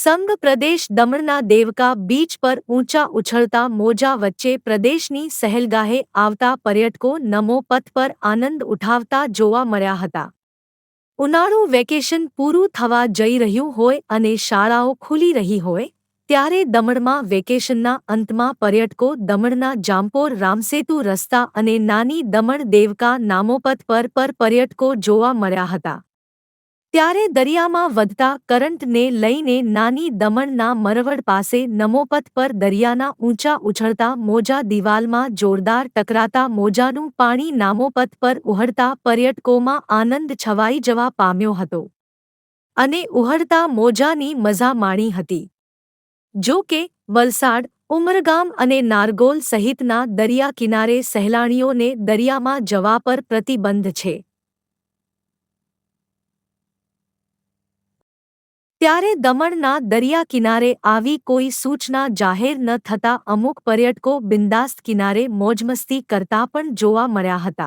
સંઘ પ્રદેશ દમણના દેવકા બીચ પર ઊંચા ઉછળતા મોજા વચ્ચે પ્રદેશની સહેલગાહે આવતા પર્યટકો નમો પથ પર આનંદ ઉઠાવતા જોવા મળ્યા હતા. ઉનાળુ વેકેશન પૂરું થવા જઈ રહ્યું હોય અને શાળાઓ ખુલી રહી હોય, ત્યારે દમણમાં વેકેશનના અંતમાં પર્યટકો દમણના જામપોર રામસેતુ રસ્તા અને નાની દમણ દેવકા નામોપથ પર પર પર્યટકો જોવા મળ્યા હતા. ત્યારે દરિયામાં વધતા કરંટને લઈને નાની દમણના મરવડ પાસે નમોપથ પર દરિયાના ઊંચા ઉછળતા મોજા દિવાલમાં જોરદાર ટકરાતા મોજાનું પાણી નામોપથ પર ઉહળતા પર્યટકોમાં આનંદ છવાઈ જવા પામ્યો હતો અને ઉહળતા મોજાની મજા માણી હતી. જો કે, વલસાડ, ઉમરગામ અને નારગોલ સહિતના દરિયા કિનારે સહેલાણીઓને દરિયામાં જવા પર પ્રતિબંધ છે. ત્યારે દમણના દરિયા કિનારે આવી કોઈ સૂચના જાહેર ન થતા અમુક પર્યટકો બિંદાસ્ત કિનારે મોજમસ્તી કરતા પણ જોવા મળ્યા હતા.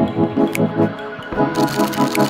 Thank you.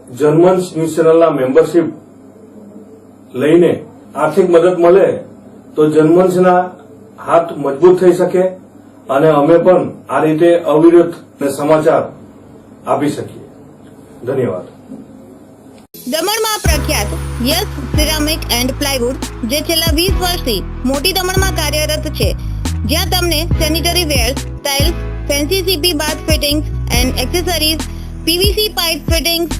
જર્મન્સ ન્યૂઝ ચેનલના મેમ્બરશીપ લઈને આર્થિક મદદ મળે તો જર્મન્સના હાથ મજબૂત થઈ શકે અને અમે પણ આ રીતે અવિરત સમાચાર આપી શકીએ. ધન્યવાદ. દમણમાં પ્રખ્યાત યસ સિરામિક એન્ડ પ્લાયવુડ, જે છેલ્લા વીસ વર્ષથી મોટી દમણમાં કાર્યરત છે, જ્યાં તમને sanitary ware tiles fancy CP bath fittings and accessories PVC pipe fittings